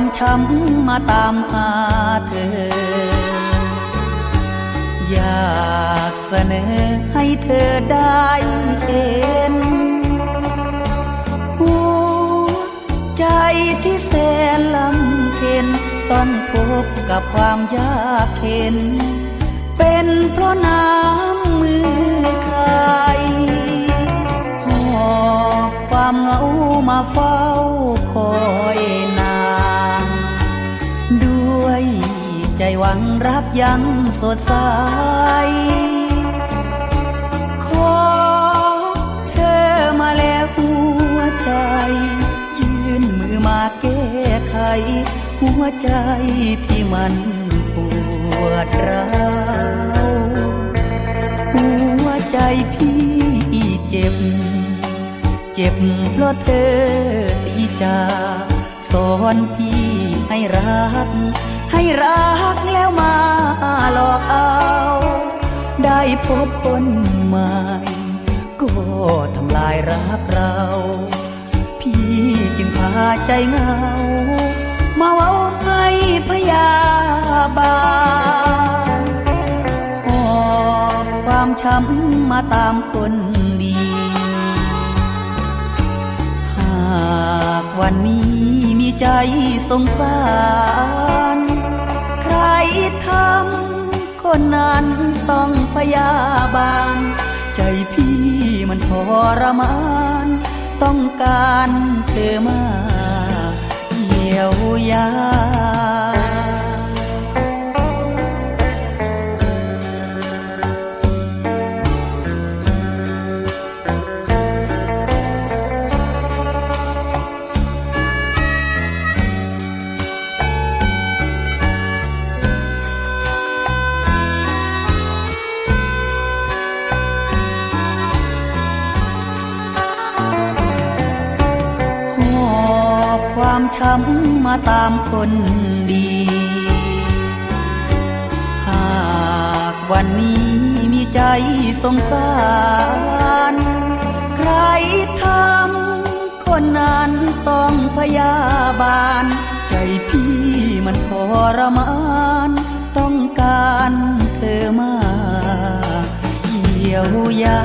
ความช้ำมาตามหาเธอ อยากเสนอให้เธอได้เห็นหัวใจที่แสนลำเค็นต้องพบกับความยากเข็น เป็นเพราะน้ำ ยังสดใส ขอเธอมาแล้วหัวใจ ยื่นมือมาแก้ไข หัวใจที่มันปวดร้าวหัวใจพี่เจ็บ เจ็บเพราะเธอที่จากสอนพี่ให้รัก ให้รักแล้วมาหลอกเอา ได้พบคนใหม่ก็ทำลายรักเรา พี่จึงพาใจเหงา มาเว้าให้พยาบาลหอบความช้ำมาตามคนดีหากวันนี้มีใจสงสาร ยาบาล ใจพี่มันทรมาน ต้องการเธอมาเยียวยา ความช้ำมาตามคนดี หากวันนี้มีใจสงสาร ใครทำคนนั้นต้องพยาบาล ใจพี่มันทรมานต้องการเธอมาเยียวยา